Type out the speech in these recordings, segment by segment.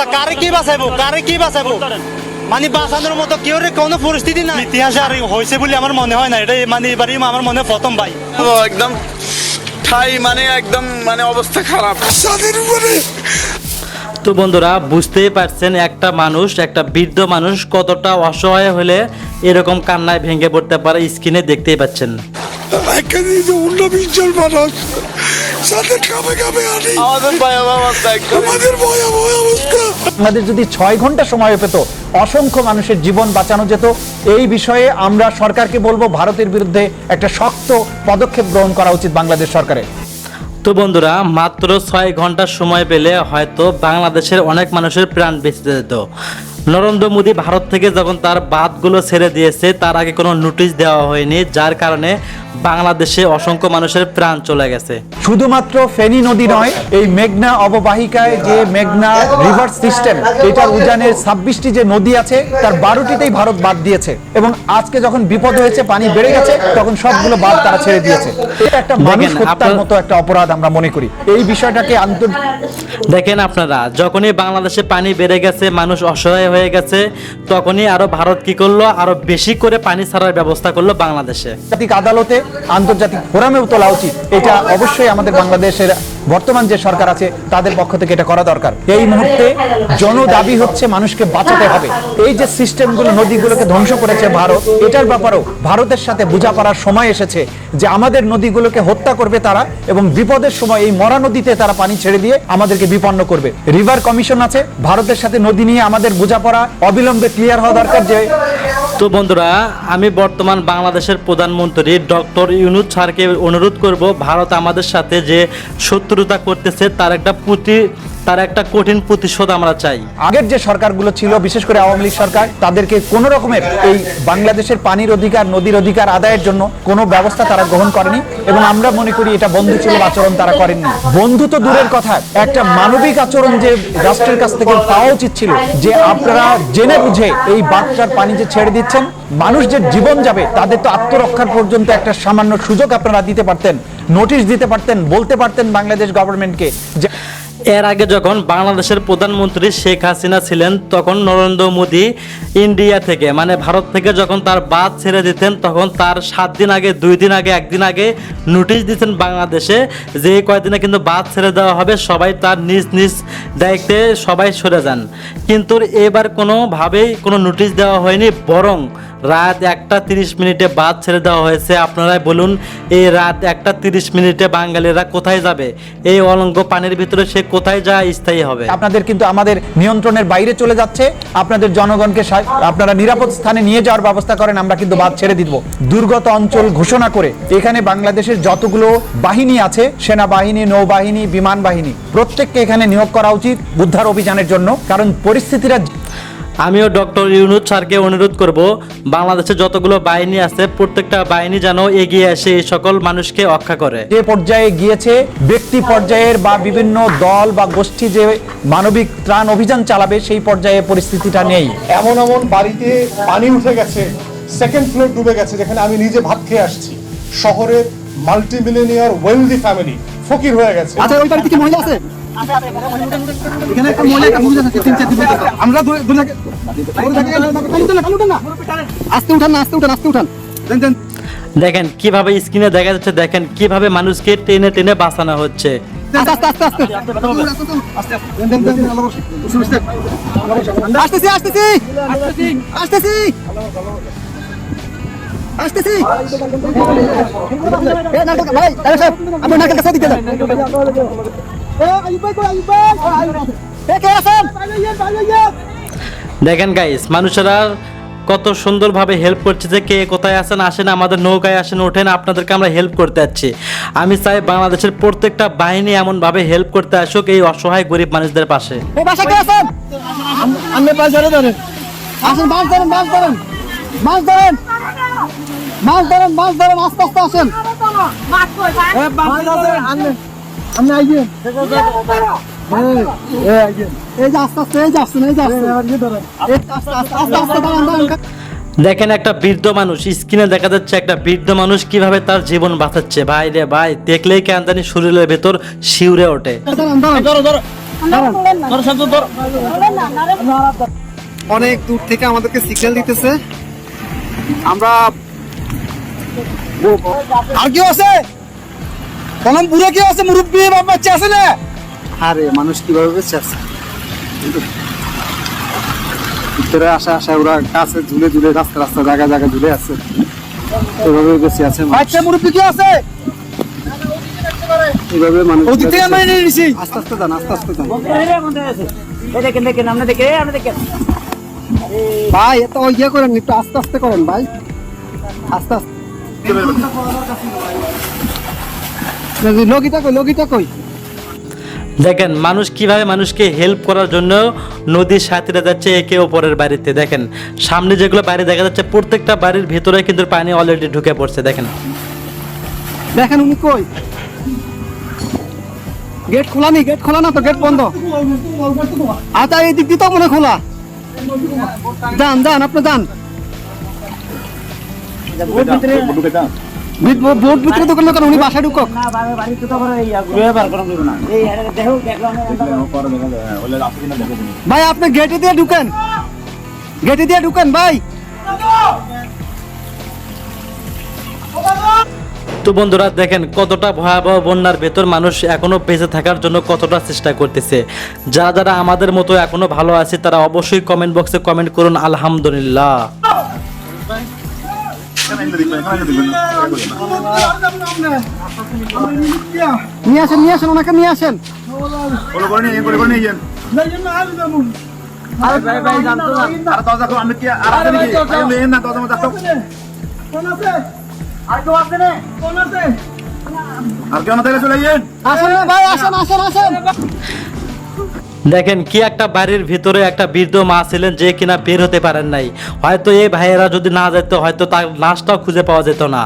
অবস্থা? কারে কি বাঁচাইবো? কারে কি বাঁচাইবো? মানে বাঁচানোর মতো কেউ কোনো পরিস্থিতি না ইতিহাসে আর হয়েছে বলে আমার মনে হয় না। এটা মানে এবারই আমার মনে প্রথম ভাই। একদম ঠাই মানে একদম মানে অবস্থা খারাপ। তো বন্ধুরা বুঝতেই পারছেন একটা মানুষ একটা বৃদ্ধ মানুষ কতটা অসহায় হলে এরকম কান্নায় ভেঙে পড়তে পারে স্ক্রিনে দেখতেই পাচ্ছেন। মানুষ। সাথে আনি। আমাদের ভয়াবহ অবস্থা আমাদের ভয়াবহ অবস্থা। আমাদের যদি ছয় ঘণ্টা সময় পেত অসংখ্য মানুষের জীবন বাঁচানো যেত। এই বিষয়ে আমরা সরকারকে বলব ভারতের বিরুদ্ধে একটা শক্ত পদক্ষেপ গ্রহণ করা উচিত বাংলাদেশ সরকারের। তো বন্ধুরা মাত্র ছয় ঘণ্টা সময় পেলে হয়তো বাংলাদেশের অনেক মানুষের প্রাণ বেঁচে যেত। নরেন্দ্র মোদী ভারত থেকে যখন তার বাদগুলো ছেড়ে দিয়েছে তার আগে কোনো নোটিশ দেওয়া হয়নি যার কারণে বাংলাদেশে অসংখ্য মানুষের প্রাণ চলে গেছে। শুধুমাত্র ফেনী নদী নয় এই মেঘনা অববাহিকায় যে মেঘনা রিভার সিস্টেম এটার উজানের ছাব্বিশটি যে নদী আছে তার বারোটিতেই ভারত বাদ দিয়েছে। এবং আজকে যখন বিপদ হয়েছে পানি বেড়ে গেছে তখন সবগুলো বাদ তারা ছেড়ে দিয়েছে। এটা একটা মানুষ হত্যার মতো একটা অপরাধ আমরা মনে করি। এই বিষয়টাকে আন্তর দেখেন আপনারা যখনই বাংলাদেশে পানি বেড়ে গেছে মানুষ অসহায় হয়ে গেছে, তখনই আরও ভারত কি করল? আরও বেশি করে পানি ছাড়ার ব্যবস্থা করল বাংলাদেশে। আন্তর্জাতিক আদালতে আন্তর্জাতিক ফোরামেও তোলা উচিত। এটা অবশ্যই আমাদের বাংলাদেশের বর্তমান যে সরকার আছে, তাদের পক্ষ থেকে এটা করা দরকার। এই মুহূর্তে জন দাবি হচ্ছে মানুষকে বাঁচাতে হবে। এই যে সিস্টেমগুলো, নদীগুলোকে ধ্বংস করেছে ভারত, এটার ব্যাপারেও ভারতের সাথে বোঝা বোঝাপড়ার সময় এসেছে যে আমাদের নদীগুলোকে হত্যা করবে তারা এবং বিপদের সময় এই মরা নদীতে তারা পানি ছেড়ে দিয়ে আমাদেরকে বিপন্ন করবে। রিভার কমিশন আছে, ভারতের সাথে নদী নিয়ে আমাদের বোঝাপড়া অবিলম্বে ক্লিয়ার হওয়া দরকার যে তো বন্ধুরা, আমি বর্তমান বাংলাদেশের প্রধানমন্ত্রী ডক্টর ইউনুস স্যারকে অনুরোধ করব, ভারত আমাদের সাথে যে শত্রুতা করতেছে, তার একটা প্রতি তার একটা কঠিন প্রতিশোধ আমরা চাই। আগের যে সরকারগুলো ছিল, বিশেষ করে আওয়ামী লীগ সরকার, তাদেরকে কোন রকমের এই বাংলাদেশের পানির অধিকার, নদীর অধিকার আদায়ের জন্য কোনো ব্যবস্থা তারা গ্রহণ করেনি এবং আমরা মনে করি এটা বন্ধু ছিল আচরণ তারা করেননি। বন্ধু তো দূরের কথা, একটা মানবিক আচরণ যে রাষ্ট্রের কাছ থেকে পাওয়া উচিত ছিল, যে আপনারা জেনে বুঝে এই বাচ্চার পানি যে ছেড়ে দিচ্ছেন, মানুষ যে জীবন যাবে তাদের তো আত্মরক্ষার পর্যন্ত একটা সামান্য সুযোগ আপনারা দিতে পারতেন, নোটিশ দিতে পারতেন, বলতে পারতেন বাংলাদেশ গভর্নমেন্টকে যে এর আগে যখন বাংলাদেশের প্রধানমন্ত্রী শেখ হাসিনা ছিলেন, তখন নরেন্দ্র মোদী ইন্ডিয়া থেকে মানে ভারত থেকে যখন তার বাদ ছেড়ে দিতেন, তখন তার সাত দিন আগে, দুই দিন আগে, একদিন আগে নোটিশ দিতেন বাংলাদেশে যে এই কয়েকদিনে কিন্তু বাদ ছেড়ে দেওয়া হবে, সবাই তার নিজ নিজ দায়িত্বে সবাই সরে যান। কিন্তু এবার কোনোভাবেই কোনো নোটিশ দেওয়া হয়নি, বরং রাত একটা তিরিশ মিনিটে বাদ ছেড়ে দেওয়া হয়েছে। আপনারাই বলুন, এই রাত একটা তিরিশ মিনিটে বাঙালিরা কোথায় যাবে? এই অলঙ্গ পানির ভিতরে সে কোথায় যা স্থায়ী হবে। আপনাদের কিন্তু আমাদের নিয়ন্ত্রণের বাইরে চলে যাচ্ছে। আপনাদের জনগণকে আপনারা নিরাপদ স্থানে নিয়ে যাওয়ার ব্যবস্থা করেন, আমরা কিন্তু বাদ ছেড়ে দিব। দুর্গত অঞ্চল ঘোষণা করে এখানে বাংলাদেশের যতগুলো বাহিনী আছে, সেনাবাহিনী, নৌবাহিনী, বিমান বাহিনী, প্রত্যেককে এখানে নিয়োগ করা উচিত উদ্ধার অভিযানের জন্য। কারণ পরিস্থিতিরা আমিও ডক্টর ইউনুস স্যারকে অনুরোধ করব বাংলাদেশে যতগুলো বাহিনী আছে প্রত্যেকটা বাহিনী যেন এগিয়ে এসে এই সকল মানুষকে রক্ষা করে। যে পর্যায়ে গিয়েছে ব্যক্তি পর্যায়ের বা বিভিন্ন দল বা গোষ্ঠী যে মানবিক ত্রাণ অভিযান চালাবে সেই পর্যায়ে পরিস্থিতিটা নেই। এমন এমন বাড়িতে পানি উঠে গেছে সেকেন্ড ফ্লোর ডুবে গেছে যেখানে আমি নিজে ভাত খেয়ে আসছি। শহরের মাল্টি মিলিনিয়ার ওয়েলদি ফ্যামিলি ফকির হয়ে গেছে। আচ্ছা ওই বাড়িতে কি মহিলা আছে? এখানে একটা মহিলা একটা মহিলা আছে তিন চার। আমরা কালু উঠান না। আস্তে উঠান আস্তে উঠান দেখেন কীভাবে স্ক্রিনে দেখা যাচ্ছে, দেখেন কীভাবে মানুষকে টেনে টেনে বাঁচানো হচ্ছে। আসতেছি দেখেন গাইস মানুষেরা কত সুন্দরভাবে হেল্প করছে যে কে কোথায় আসেন আসেন আমাদের নৌকায় আসেন ওঠেন আপনাদেরকে আমরা হেল্প করতে যাচ্ছি। আমি চাই বাংলাদেশের প্রত্যেকটা বাহিনী এমনভাবে হেল্প করতে আসুক এই অসহায় গরিব মানুষদের পাশে। মাছ ধরেন মাছ ধরেন। মাছ ধরেন। মাছ ধরেন মাছ ধরেন আস্তে আস্তে আসেন। মাছ ধরেন আনলেন আপনি আইবেন দেখেন একটা বৃদ্ধ মানুষ স্ক্রিনে দেখা যাচ্ছে একটা বৃদ্ধ মানুষ কীভাবে তার জীবন বাঁচাচ্ছে। ভাই রে ভাই দেখলেই কেন জানি শরীরের ভেতর শিউরে ওঠে। অনেক দূর থেকে আমাদেরকে সিগন্যাল দিতেছে। আমরা আর কেউ আছে? কলম বুড়ো কেউ আছে মুরব্বী? বাপ বাচ্চা আছে না? আরে মানুষ কীভাবে বেঁচে আছে? ভিতরে আসা আসা ওরা কাছে ঝুলে ঝুলে রাস্তা রাস্তা জায়গা জায়গা ঝুলে আছে। এভাবে বেঁচে আছে বাচ্চা মুরব্বী কেউ আছে? এভাবে মানুষ ওদিক থেকে আমরা নিয়ে নিছি আস্তে আস্তে যান আস্তে আস্তে যান। ভাই এত ইয়ে করেন একটু আস্তে আস্তে করেন ভাই। আস্তে আস্তে লগিটা কই লগিটা কই দেখেন মানুষ কীভাবে মানুষকে হেল্প করার জন্য নদীর সাথীরা যাচ্ছে একে অপরের বাড়িতে। দেখেন সামনে যেগুলো বাড়ি দেখা যাচ্ছে প্রত্যেকটা বাড়ির ভিতরে কিন্তু পানি অলরেডি ঢুকে পড়ছে দেখেন। দেখেন উনি কই? গেট খোলা নেই গেট খোলা না তো? গেট বন্ধ। আচ্ছা এই দিক দিয়ে তো মনে খোলা। যান যান আপনি যান। বিট- বোট ভিতরে দোকান দোকান উনি বাসায় ঢুকক। ভাই আপনি গেটে দিয়ে ঢুকেন। গেটে দিয়ে ঢুকেন ভাই। তো বন্ধুরা দেখেন কতটা ভয়াবহ বন্যার ভেতর মানুষ এখনও বেঁচে থাকার জন্য কতটা চেষ্টা করতেছে। যারা যারা আমাদের মতো এখনও ভালো আছে তারা অবশ্যই কমেন্ট বক্সে কমেন্ট করুন। আলহামদুলিল্লাহ। নিয়ে আসেন নিয়ে আসেন ওনাকে নিয়ে আসেন। আসেন না ভাই আসেন আসেন আসেন। দেখেন কি একটা বাড়ির ভিতরে একটা বৃদ্ধ মা ছিলেন যে কিনা বের হতে পারেন নাই হয়তো এই ভাইয়েরা যদি না যেত হয়তো তার লাশটাও খুঁজে পাওয়া যেত না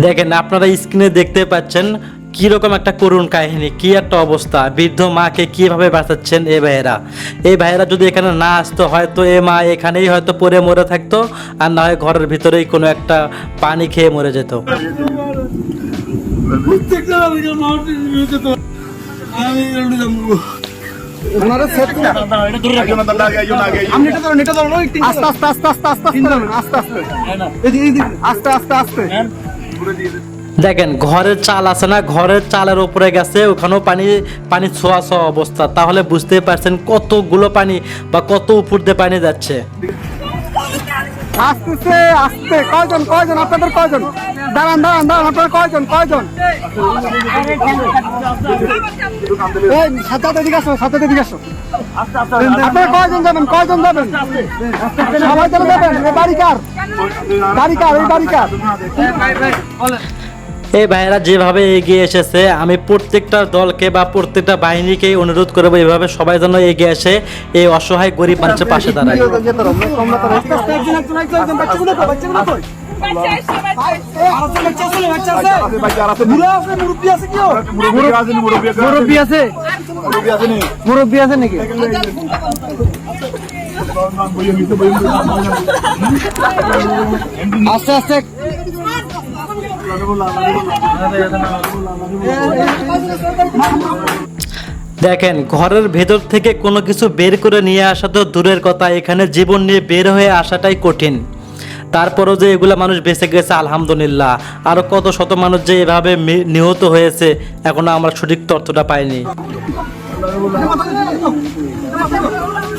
দেখেন আপনারা স্ক্রিনে দেখতে পাচ্ছেন কীরকম একটা করুণ কাহিনী কি একটা অবস্থা বৃদ্ধ মাকে কীভাবে বাঁচাচ্ছেন এই ভাইয়েরা? এই ভাইয়েরা যদি এখানে না আসতো হয়তো এ মা এখানেই হয়তো পরে মরে থাকতো আর না হয় ঘরের ভিতরেই কোনো একটা পানি খেয়ে মরে যেত। আস্তে আস্তে আস্তে আস্তে আস্তে আস্তে আস্তে। আস্তে এদিকে, এদিকে, আস্তে আস্তে আস্তে। দেখেন ঘরের চাল আছে না? ঘরের চালের উপরে গেছে ওখানেও পানি পানি ছোঁয়া ছোঁয়া অবস্থা। তাহলে বুঝতে পারছেন কতগুলো পানি বা কত উপর দিয়ে পানি যাচ্ছে। আস্তে আস্তে। কয়জন কয়জন? আপনাদের কয়জন? দাঁড়ান দাঁড়ান দাঁড়ান আপনার কয়জন কয়জন? এই এদিকে আসো সাথে এদিকে আসো। আপনারা কয়জন যাবেন? কয়জন যাবেন? সবাই চলে যাবেন। বাড়ি কার? বাড়ি কার এই বাড়ি কার এই ভাইয়েরা যেভাবে এগিয়ে এসেছে আমি প্রত্যেকটা দলকে বা প্রত্যেকটা বাহিনীকেই অনুরোধ করব এভাবে সবাই যেন এগিয়ে এসে এই অসহায় গরিব মানুষের পাশে দাঁড়ায়। মুরব্বী আছে নাকি? আস্তে আস্তে। দেখেন, ঘরের ভেতর থেকে কোনো কিছু বের করে নিয়ে আসা তো দূরের কথা। এখানে জীবন নিয়ে বের হয়ে আসাটাই কঠিন। তারপরও যে এগুলা মানুষ বেঁচে গেছে, আলহামদুলিল্লাহ। আরও কত শত মানুষ যে এভাবে নিহত হয়েছে, এখনও আমরা সঠিক তথ্যটা পাইনি।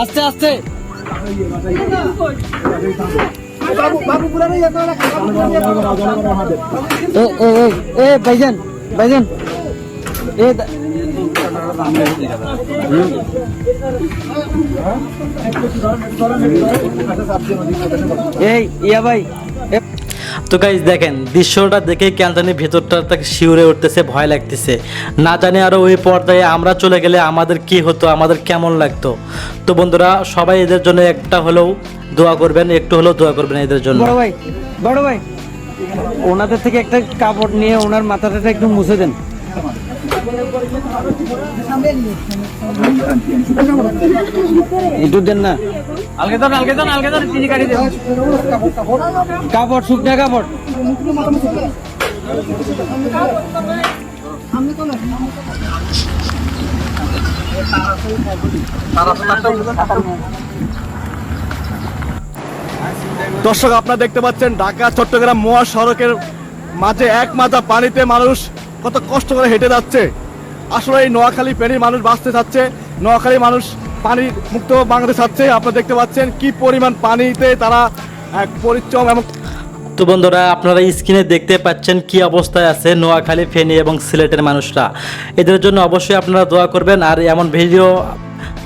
আস্তে আস্তে। ভাইজান ভাইজান। এ এই ইয়া ভাই। তো গাইজ দেখেন, দৃশ্যটা দেখে কেন জানি ভেতরটা তাকে শিউরে উঠতেছে, ভয় লাগতেছে। না জানি আরও ওই পর্দায় আমরা চলে গেলে আমাদের কি হতো, আমাদের কেমন লাগতো। তো বন্ধুরা, সবাই এদের জন্য একটা হলেও দোয়া করবেন, একটু হলেও দোয়া করবেন এদের জন্য। বড় ভাই বড় ভাই, ওনাদের থেকে একটা কাপড় নিয়ে ওনার মাথাটা একটু মুছে দেন। একটু দেন না। কাপড় শুকনা কাপড়। দর্শক আপনারা দেখতে পাচ্ছেন ঢাকা চট্টগ্রাম মহাসড়কের মাঝে এক মাথা পানিতে মানুষ কত কষ্ট করে হেঁটে যাচ্ছে। আসলে এই নোয়াখালী ফেরির মানুষ বাঁচতে চাচ্ছে। নোয়াখালী মানুষ পানি মুক্ত বাংলাদেশ চাচ্ছে। আপনারা দেখতে পাচ্ছেন কি পরিমাণ পানিতে তারা এক পরিশ্রম এবং তো বন্ধুরা, আপনারা স্ক্রিনে দেখতে পাচ্ছেন কি অবস্থায় আছে নোয়াখালী, ফেনী এবং সিলেটের মানুষরা। এদের জন্য অবশ্যই আপনারা দোয়া করবেন। আর এমন ভিডিও,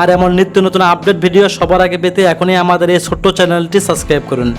আর এমন নিত্য নতুন আপডেট ভিডিও সবার আগে পেতে এখনই আমাদের এই ছোট্ট চ্যানেলটি সাবস্ক্রাইব করুন।